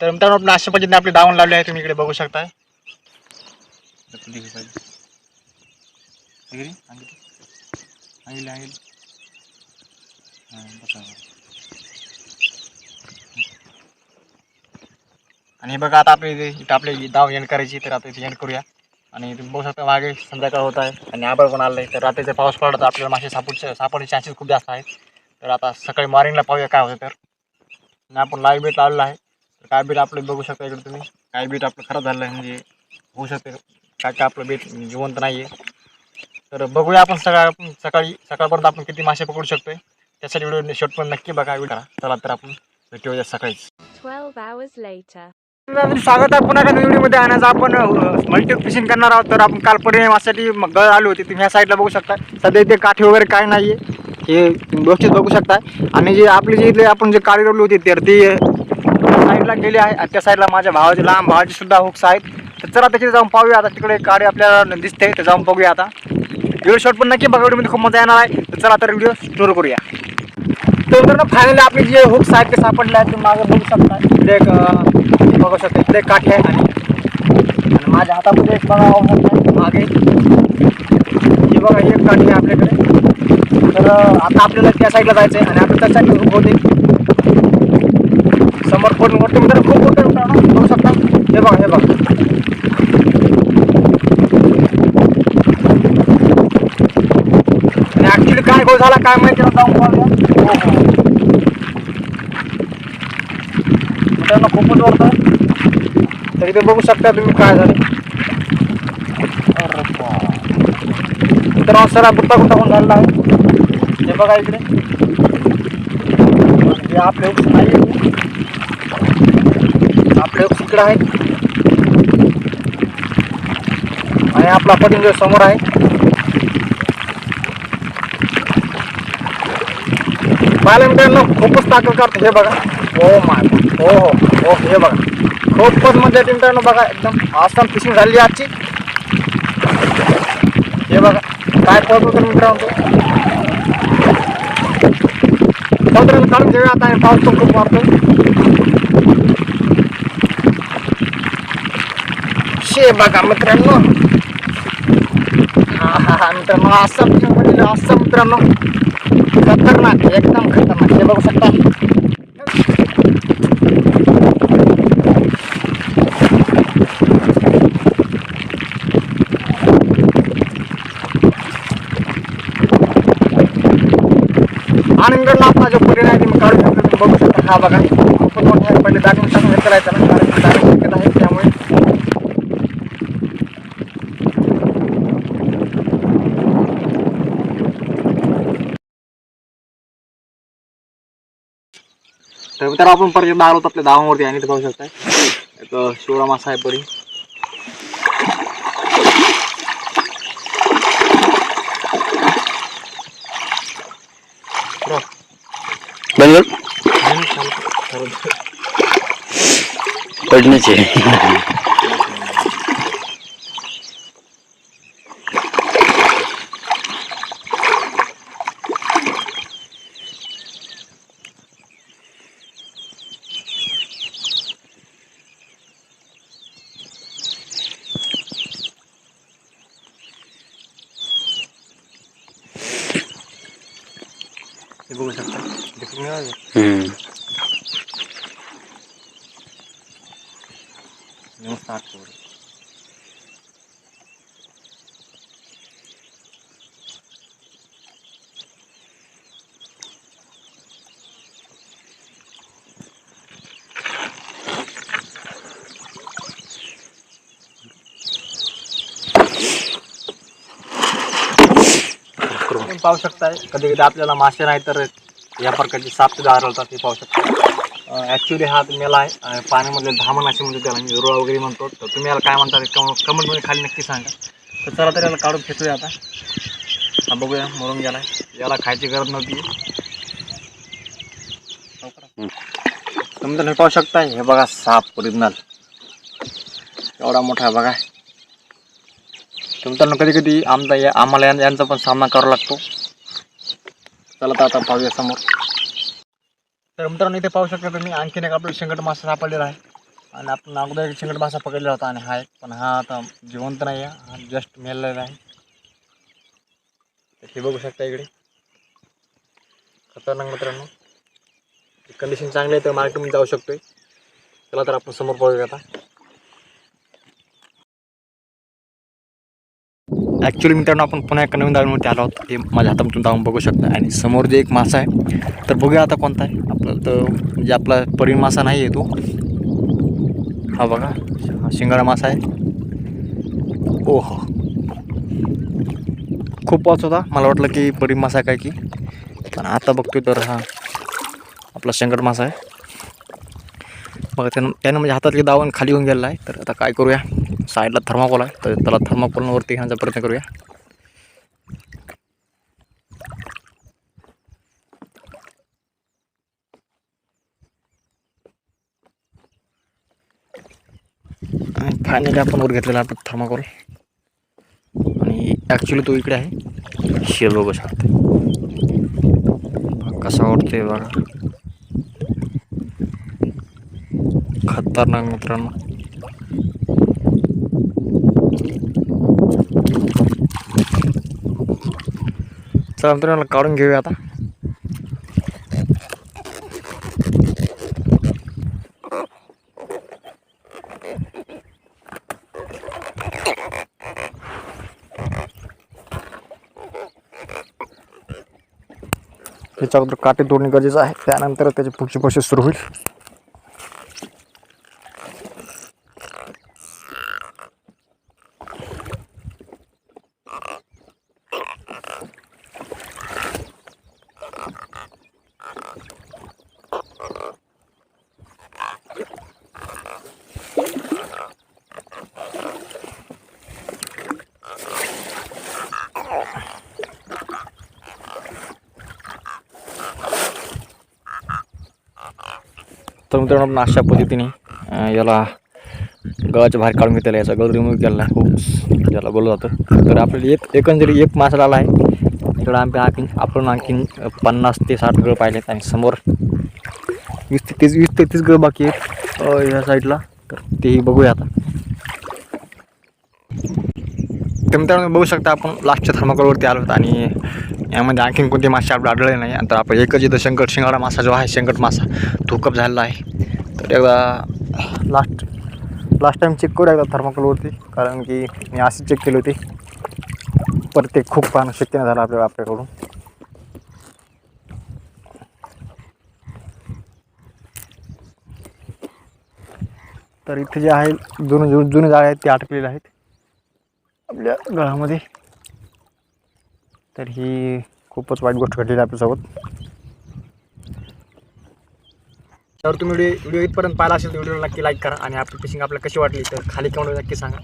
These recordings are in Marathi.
तर मित्रांनो आपण अशा पद्धतीने आपली दावण लावली आहे तुम्ही इकडे बघू शकताय. आणि बघा आता आपली इथं आपली दाव एंड करायची तर आता इथे एंड करूया. आणि तुम्ही बघू शकता मागे संध्याकाळ होत आहे आणि आभाळ पण आलं आहे तर रात्रीचा पाऊस पडला तर आपल्याला मासे सापडचे सापडचे चान्सेस खूप जास्त आहेत. तर आता सकाळी मॉर्निंगला पाहूया काय होतं तर. आपण लाईव्ह बेट लावलेला आहे. काय बीट आपलं बघू शकता इकडे तुम्ही? काय बीट आपलं खराब झालं आहे म्हणजे होऊ शकते. काय काय आपलं बीट जिवंत नाही आहे तर बघूया आपण सकाळ सकाळी सकाळपर्यंत आपण किती मासे पकडू शकतोय. त्यासाठी व्हिडिओ शेवट पण नक्की बघा व्हिडिओ चला तर आपण भेटूया सकाळीच. 12 hours later. मित्रांनो, स्वागत आहे. पुन्हा एका व्हिडिओमध्ये आणि आज आपण मल्टी फिशिंग करणार आहोत. तर आपण काल पर्याय मासाठी गळ आली होती. तुम्ही ह्या साईडला बघू शकता. सध्या इथे काठी वगैरे काय नाही आहे हे तुम्ही व्यवस्थित बघू शकता. आणि जे आपली जे इथले आपण जे काळी रोवली होती तर ती साईडला गेली आहे. आणि त्या साईडला माझ्या भावाचे लहान भावाचे सुद्धा हुक्स आहेत. तर चला त्याच्यात जाऊन पाहूया. आता तिकडे काडी आपल्याला दिसते. तर जाऊन बघूया आता. व्हिडिओ शॉट पण नक्की बघा. व्हिडिओमध्ये खूप मजा येणार आहे. तर चला तर व्हिडिओ स्टोर करूया. तर मित्रांनो फायनली आपले जे हुक्स आहेत ते सापडले आहेत. तुम्ही मागे बघू शकता. इकडे एक बघू शकता. इकडे एक काठी आहे आणि माझ्या हातामध्ये एक बघा मागे. हे बघा एक काठी आहे आपल्याकडे. तर आता आपल्याला त्या साईडला जायचं आहे आणि आपण त्या साईडला हुक होते. समर्पण पण मोठे खूप मोठे मित्रांनो बघू शकता. हे बघा हे बघा. आणि ऍक्च्युली काय गोळ झाला काय माहिती ना जाऊन हो, हो. मित्रांनो खूपच वरतं तरी ते बघू शकता तुम्ही काय झाले. अरे मित्रांनो सर गुट्टा गुट्टा होऊन झालेला आहे? हे बघा इकडे. आणि आपले नाही आहे. आपले तिकडं इकडे आहेत आणि आपला पटिंग समोर आहे. पाहिलं मित्रांनो खूपच ताकद करतो हे बघा. हो माय हो हो हो हे बघा. खूपच मजा येते मित्रांनो बघा एकदम आसाम फिशिंग झाली आजची. हे बघा काय पळतो तर मित्रांनो तो? काढून घेऊया आता आणि पाऊस पण खूप वाढतो शे बघा मित्रांनो. हा हा हा मित्रांनो असं fishing म्हणजे आसाम मित्रांनो. खतरनाक एकदम खतरनाक. हे बघू शकता. आणि मित्रांनो आपला जो परिणाम काढू शकतो बघू शकता. हा बघा. खूप मोठा पहिले दाखवून टाकून हे ना कारण की दाखवून शक्यता आहे त्यामुळे तर मित्रांनो आपण परत एकदा आलो होतो आपल्या धावावरती आणि ते पाहू शकताय. एक अं, शिवराम असा आहे परी. बंद पडण्याचे. हे बघू शकता दिसून मिळालं? हम्म. मस्त पाहू शकताय. कधी कधी आपल्याला मासे नाही तर या प्रकारचे साप सुद्धा आढळतात ते पाहू शकता ॲक्च्युली हा मेला आहे अं, पाण्यामधले धामण असे म्हणतो त्याला मी रुळा वगैरे म्हणतो. तर तुम्ही याला काय म्हणता कम खाली नक्की सांगा. तर चला तर याला काढून आता. हा बघूया मरून गेला याला खायची गरज नव्हती. तुम्ही तर हे पाहू शकता हे बघा साप ओरिजिनल मोठा आहे बघा. तुमच्यानं कधी कधी या आम्हाला यां- यांचा पण सामना करावा लागतो. चला तर आता पाहूया समोर. तर मित्रांनो इथे पाहू शकता तुम्ही आणखीन एक आपलं शेंगट मासा सापडलेला आहे. आणि आपण अगोदर एक शिंगट मासा पकडलेला होता आणि हा एक पण हा आता जिवंत नाही आहे हा जस्ट मेलेला आहे. तर हे बघू शकता इकडे. खतरनाक मित्रांनो. कंडिशन चांगली आहे तर मार्केटमध्ये जाऊ शकतोय. चला तर आपण समोर पाहूया आता. ॲक्च्युली मित्रांनो आपण पुन्हा एका नवीन दावणीवरती आलो आहोत. हे माझ्या हातामधून दावून बघू शकता. आणि समोर जे एक मासा आहे. तर बघूया आता कोणता आहे. आपलं तर म्हणजे आपला परी मासा नाही आहे तो. हा बघा. हा शिंगाडा मासा आहे. ओहो. खूप पाऊस होता. मला वाटलं की परी मासा काय की. पण आता बघतोय तर हा आपला शंकर मासा आहे. बघा त्यानं त्यानं म्हणजे हातातले दावण खाली होऊन गेलेला आहे. तर आता काय करूया? साईडला थर्माकोल आहे. तर त्याला थर्माकोलवरती घेण्याचा प्रयत्न करूया. आणि फायनली आपण वर घेतलेला आहे थर्माकोल. आणि ॲक्च्युली तो इकडे आहे. शेर बघू. शकते कसा वाटते बघा. खतरनाक मित्रांनो. चला मित्रांनो काढून घेऊया आता. त्याच्या अगोदर काटे तोडणे गरजेचं आहे. त्यानंतर त्याची पुढची प्रोसेस सुरू होईल. तर मित्रांनो आपण अशा पद्धतीने याला गळाच्या बाहेर काढून घेतलेला याचा गळ रिमूव्ह केलेला खूप याला बोललं जातं. तर आपल्याला एक एकंदरीत एक मासा आला आहे. इकडं आम्ही आणखीन आपण आणखीन पन्नास ते साठ गळ आहेत आणि समोर वीस ते तीस वीस ते तीस गळ बाकी आहेत ह्या साईडला. तर तेही बघूया आता. तर मित्रांनो बघू शकता आपण लास्टच्या थर्माकोलवरती आलो आणि यामध्ये आणखीन कोणते मासे आपले आढळले नाही. आता आपण एकच इथं शंकट शिंगाडा मासा जो आहे शंकट मासा तो कप झालेला आहे. तर एकदा लास्ट लास्ट टाईम चेक करू एकदा थर्माकोलवरती कारण की मी अशी चेक केली होती. पर ते खूप पाहणं शक्य नाही झालं आपल्याला आपल्याकडून. तर इथे जे आहे जुनं जुने जुने जाळे आहेत ते अटकलेले आहेत. आपल्या गळामध्ये तर ही खूपच वाईट गोष्ट घडलेली आपल्यासोबत. तर तुम्ही व्हिडिओ व्हिडिओ इथपर्यंत पाहिला असेल तर व्हिडिओला नक्की लाईक करा आणि आपली फिशिंग आपल्याला कशी वाटली तर खाली कमेंट नक्की सांगा.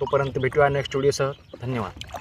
तोपर्यंत भेटूया नेक्स्ट व्हिडिओसह धन्यवाद.